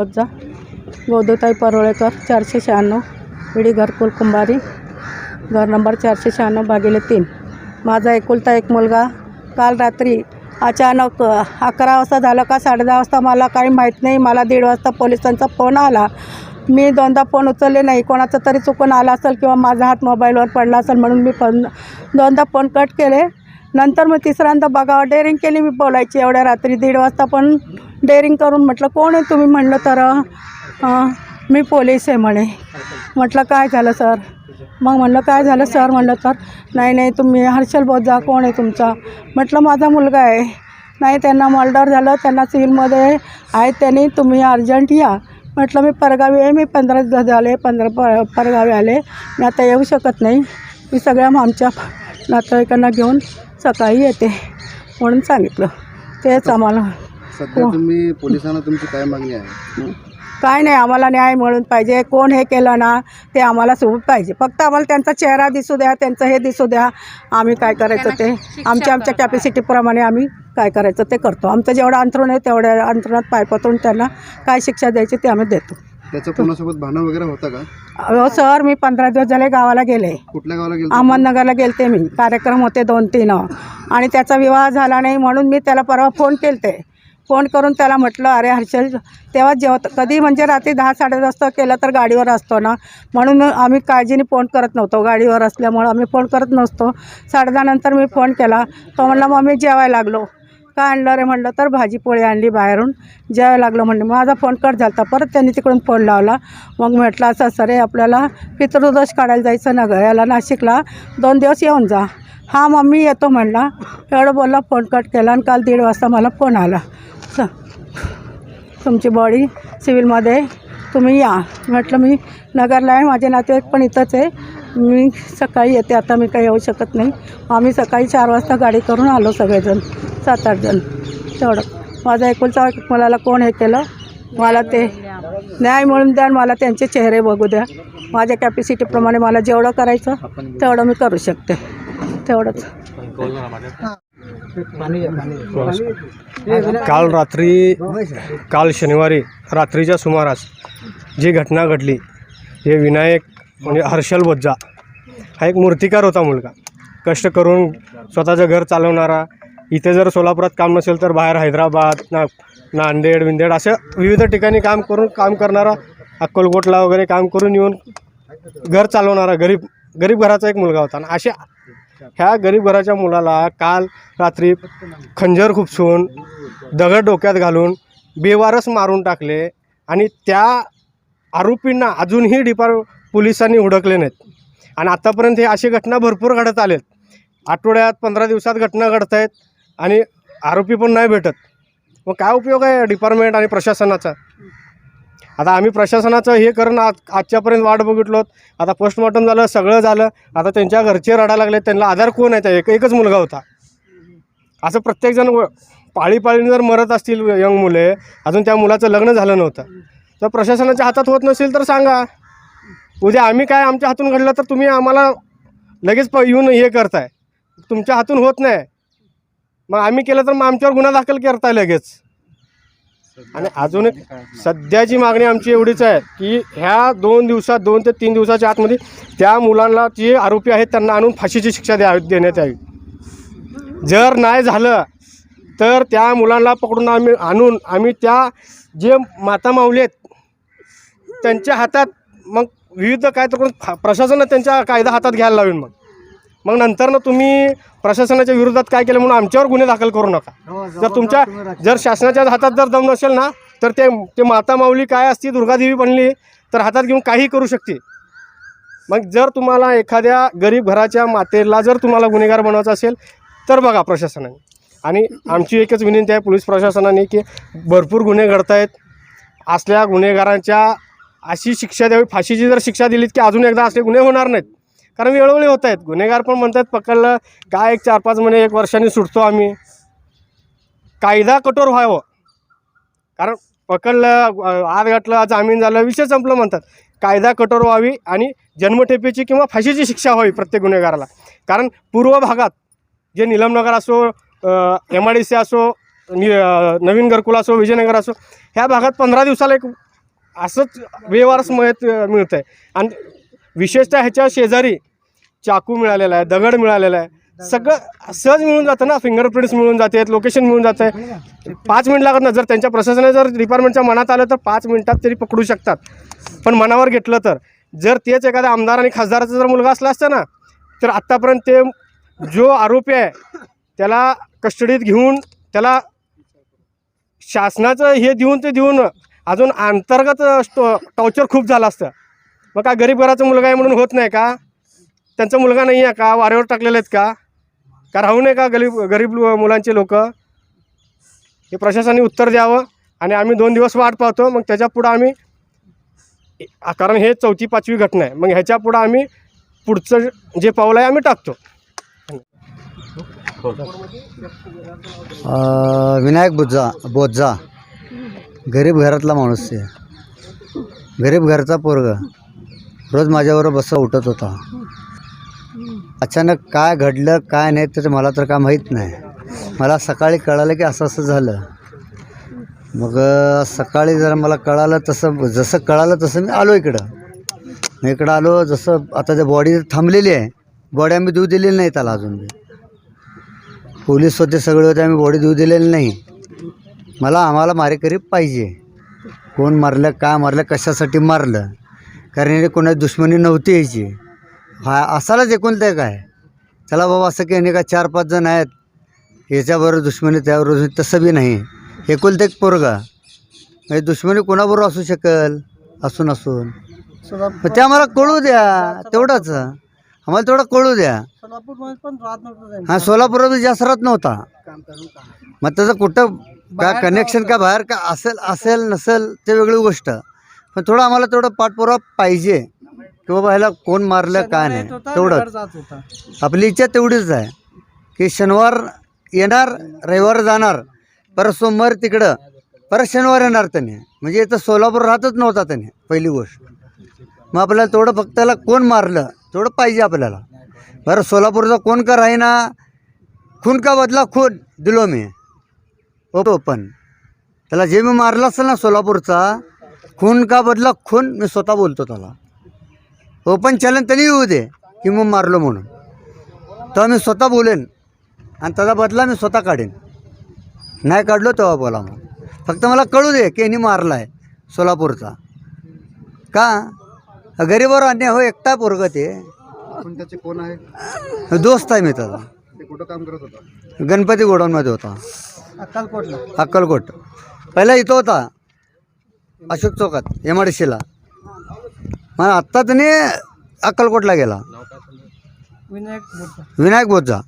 पोतजा गोदूताई परोळेकर चारशे शहाण्णव. विडी घरकुल कुंभारी घर नंबर चारशे शहाण्णव भागिले तीन. माझा एकुलता एक मुलगा. काल रात्री अचानक अकरा वाजता झालं का साडे दहा वाजता मला काही माहीत नाही. मला दीड वाजता पोलिसांचा फोन आला. मी दोनदा फोन उचलले नाही. कोणाचा तरी चुकून आला असेल किंवा माझा हात मोबाईलवर पडला असेल म्हणून मी फोन दोनदा फोन कट केले. नंतर मग तिसऱ्यांदा बघावं. डेअरिंग केली मी बोलायची. एवढ्या रात्री दीड वाजता पण डेअरिंग करून म्हटलं कोण आहे तुम्ही? म्हणलं तर मी पोलीस आहे म्हणे. म्हटलं काय झालं सर मग म्हणलं काय झालं सर म्हणलं तर नाही नाही तुम्ही हर्षल बोजा कोण आहे तुमचा? म्हटलं माझा मुलगा आहे. नाही त्यांना मर्डर झालं त्यांना सिलमध्ये आहेत त्यांनी तुम्ही अर्जंट या. म्हटलं मी परगावी आहे मी पंधरा झाले पंधरा प परगावी आले मी आता येऊ शकत नाही. मी सगळ्या आमच्या नातेवाईकांना घेऊन सकाळी येते म्हणून सांगितलं. तेच आम्हाला सध्या हो. तुम्ही पोलिसांना तुमची काय मागणी आहे? काय नाही आम्हाला न्याय मिळून पाहिजे. कोण हे केलं ना ते आम्हाला सोबत पाहिजे. फक्त आम्हाला त्यांचा चेहरा दिसू द्या त्यांचं हे दिसू द्या. आम्ही काय करायचं ते? आमच्या आमच्या कॅपॅसिटीप्रमाणे आम्ही काय करायचं ते करतो. आमचं जेवढं अंतरून आहे तेवढ्या अंतरुणात पाय पतरून त्यांना काय शिक्षा द्यायची ते आम्ही देतो. त्याचं कोणासोबत भांडण वगैरे होतं का? अहो सर मी पंधरा दिवस झाले गावाला गेले. कुठल्या गावाला गेलं अहमदनगरला गेलते मी. कार्यक्रम होते दोन तीन आणि त्याचा विवाह झाला नाही म्हणून मी त्याला परवा फोन केलते. फोन करून त्याला म्हटलं अरे हर्षल तेव्हा जेवत कधी म्हणजे रात्री दहा साडे दहा केलं तर गाडीवर असतो ना? म्हणून आम्ही काळजीने फोन करत नव्हतो. गाडीवर असल्यामुळं आम्ही फोन करत नसतो. साडे दहा नंतर मी फोन केला. तो म्हणला मग मी जेवायला लागलो. काय आणलं रे? म्हणलं तर भाजी पोळी आणली बाहेरून. जेवायला लागलो. म्हणलं माझा फोन कट झाला होता. परत त्यांनी तिकडून फोन लावला. मग म्हटलं असं सर रे आपल्याला पितृदोष काढायला जायचं ना गं? याला नाशिकला दोन दिवस येऊन जा. हा मम्मी येतो म्हणला. एवढं बोलला फोन कट केला आणि काल दीड वाजता मला फोन आला. स तुमची बॉडी सिव्हिलमध्ये तुम्ही या. म्हटलं मी नगरला आहे माझे नातेवाईक पण इथंच आहे. मी सकाळी येते आता मी काही येऊ शकत नाही. आम्ही सकाळी चार वाजता गाडी करून आलो सगळेजण सात आठ जण. तेवढं. माझा एकुलचा मला मुलाला कोण हे केलं? मला ते न्याय मिळून द्या मला त्यांचे चेहरे बघू द्या. माझ्या कॅपॅसिटीप्रमाणे मला जेवढं करायचं तेवढं मी करू शकते. तेवढंच. काल रात्री काल शनिवारी रात्रीच्या सुमारास जी घटना घडली हे विनायक म्हणजे हर्षल बोज्जा हा एक मूर्तिकार होता मुलगा. कष्ट करून स्वतःचं घर चालवणारा इथे जर सोलापुरात काम नसेल तर बाहेर हैदराबाद ना नांदेड विंदेड असं विविध ठिकाणी काम करून काम करणारा अक्कलकोटला वगैरे काम करून येऊन घर चालवणारा गरीब गरीब घराचा एक मुलगा होता. आणि अशा ह्या गरीब घराच्या मुलाला काल रात्री खंजर खुपसून दगड डोक्यात घालून बेवारस मारून टाकले आणि त्या आरोपींना अजूनही डिपार पोलिसांनी हुडकले नाहीत. आणि आत्तापर्यंत हे अशी घटना भरपूर घडत आलेत. आठवड्यात पंधरा दिवसात घटना घडत आहेत आणि आरोपी पण नाही भेटत. मग काय उपयोग आहे डिपार्टमेंट आणि प्रशासनाचा? आता आम्ही प्रशासनाचं हे करणं आज आजच्यापर्यंत वाट बघितलो आता पोस्टमॉर्टम झालं सगळं झालं. आता त्यांच्या घरचे रडायला लागले त्यांना आधार कोण आहे? त्या एक एकच मुलगा होता. असं प्रत्येकजण व- पाळीपाळीने जर मरत असतील यंग मुले अजून त्या मुलाचं लग्न झालं नव्हतं. तर प्रशासनाच्या हातात होत नसेल तर सांगा. उद्या आम्ही काय आमच्या हातून घडलं तर तुम्ही आम्हाला लगेच प येऊन हे करताय. तुमच्या हातून होत नाही. मग आम्ही केलं तर मग आमच्यावर गुन्हा दाखल करताय लगेच. आणि अजून एक सध्याची मागणी आमची एवढीच आहे की ह्या दोन दिवसात दोन ते तीन दिवसाच्या आतमध्ये त्या मुलांना जे आरोपी आहेत त्यांना आणून फाशीची शिक्षा द्या देण्यात यावी. जर नाही झालं तर त्या मुलांना पकडून आम्ही आणून आम्ही त्या जे माता माऊली आहेत त्यांच्या हातात मग विविध काय तर करून फा- प्रशासनानं त्यांच्या कायदा हातात घ्यायला लावेन मग. मग नंतर ना तुम्ही प्रशासनाच्या विरोधात काय केलं म्हणून आमच्यावर गुन्हे दाखल करू नका. जर तुमच्या जर शासनाच्या हातात जर दम नसेल ना तर ते ते माता माऊली काय असती दुर्गादेवी बनली तर हातात घेऊन काही करू शकते. मग जर तुम्हाला एखाद्या गरीब घराच्या मातेला जर तुम्हाला गुन्हेगार बनवायचं असेल तर बघा प्रशासनाने. आणि आमची एकच विनंती आहे पोलीस प्रशासनाने की भरपूर गुन्हे घडत आहेत असल्या गुन्हेगारांच्या अशी शिक्षा द्यावी फाशीची जर शिक्षा दिलीत की अजून एकदा असे गुन्हे होणार नाहीत. कारण वेळोवेळी होत आहेत. गुन्हेगार पण म्हणतात पकडलं काय एक चार पाच महिने एक वर्षाने सुटतो आम्ही. कायदा कठोर व्हावं. कारण पकडलं आत घातलं जामीन झालं विषय संपलं म्हणतात. कायदा कठोर व्हावी आणि जन्मठेपेची किंवा फाशीची शिक्षा व्हावी प्रत्येक गुन्हेगाराला. कारण पूर्व भागात जे निलमनगर असो एम आय डी सी असो नि नवीन घरकुल असो विजयनगर असो ह्या भागात पंधरा दिवसाला एक असंच व्यवहारच मिळत मिळतं आहे आणि विशेषतः ह्याच्या शेजारी चाकू मिळालेला आहे दगड मिळालेला आहे. सगळं सहज मिळून जातं ना फिंगरप्रिंट्स मिळून जाते लोकेशन मिळून जात. आहे पाच मिनिट लागत ना जर त्यांच्या प्रशासनाने जर डिपार्टमेंटच्या मनात आलं तर पाच मिनिटात तरी पकडू शकतात. पण मनावर घेतलं तर जर तेच एखाद्या आमदार आणि खासदाराचा जर मुलगा असला असता ना तर आत्तापर्यंत ते जो आरोपी आहे त्याला कस्टडीत घेऊन त्याला शासनाचं हे देऊन ते देऊन अजून अंतर्गत टॉर्चर खूप झालं असतं. मग का गरीब घराचा मुलगा आहे म्हणून होत नाही का? त्यांचा मुलगा नाही आहे का? वाऱ्यावर टाकलेले आहेत का? का राहू नये का गरीब गरीब लो- मुलांचे लोक? हे प्रशासनाने उत्तर द्यावं आणि आम्ही दोन दिवस वाट पाहतो. मग त्याच्या पुढं आम्ही कारण हे चौथी पाचवी घटना आहे. मग ह्याच्या पुढं आम्ही पुढचं जे पाऊल आहे आम्ही टाकतो. विनायक बुज्जा बोज्जा. गरीब घरातला माणूस आहे. गरीब घरचा पोरग. रोज माझ्याबरोबर बसा उठत होता. अचानक काय घडलं काय नाही तर मला तर काय माहीत नाही. मला सकाळी कळालं की असं असं झालं. मग सकाळी जर मला कळालं तसं जसं कळालं तसं मी आलो इकडं. मी इकडं आलो जसं आता त्या बॉडी थांबलेली आहे. बॉडी आम्ही देऊ दिलेली नाही त्याला अजून पोलीस होते सगळे होते आम्ही बॉडी देऊ दिलेली नाही. मला आम्हाला मारेकरी पाहिजे. कोण मारलं का मारलं कशासाठी मारलं? कारण हे कोणाची दुश्मनी नव्हती यायची. हा असालाच ते काय? चला बाबा असं की नाही का चार पाच जण आहेत. याच्याबरोबर दुश्मनी त्याबरोबर तसं बी नाही. एकुलते एक पोरगा. म्हणजे दुश्मनी कोणाबरोबर असू शकल? असून असून. मग ते आम्हाला कळू द्या. तेवढंच. आम्हाला तेवढं कळू द्या. हा सोलापुरात जास्त राहत नव्हता. मग त्याचं कुठं का कनेक्शन का बाहेर का असेल असेल नसेल ते वेगळी गोष्ट. पण थोडं आम्हाला तेवढं पाठपुरावा पाहिजे. की बाबा ह्याला कोण मारलं काय नाही. तेवढं आपली इच्छा तेवढीच आहे की शनिवार येणार रविवार जाणार परत सोमवार तिकडं परत शनिवार येणार त्याने. म्हणजे इथं सोलापूर राहतच नव्हता त्याने पहिली गोष्ट. मग आपल्याला तेवढं फक्त त्याला कोण मारलं तेवढं पाहिजे आपल्याला. बरं सोलापूरचा कोण का राहीना खून का बदला खून दिलो मी. हो पण. त्याला जे मी मारलं असेल ना सोलापूरचा खून का बदला खून मी स्वतः बोलतो त्याला. ओपन चॅलेंज त्यांनी येऊ दे की मग मारलो म्हणून. तेव्हा मी स्वतः बोलेन आणि त्याचा बदला मी स्वतः काढेन. नाही काढलो तेव्हा बोला मग. फक्त मला कळू दे की यांनी मारला आहे सोलापूरचा. का? गरीबावर अन्याय हो एकटा पोरग ते. आपण त्याचे कोण आहे? दोस्त आहे मी त्याचा. ते कुठं काम करत होता? गणपती गोडाऊनमध्ये होता. अक्कलकोटला. अक्कलकोट. पहिला इथं होता अशोक चौकात एम डी सीला मग आत्ता त्याने अक्कलकोटला गेला. विनायक विनायक बोधचा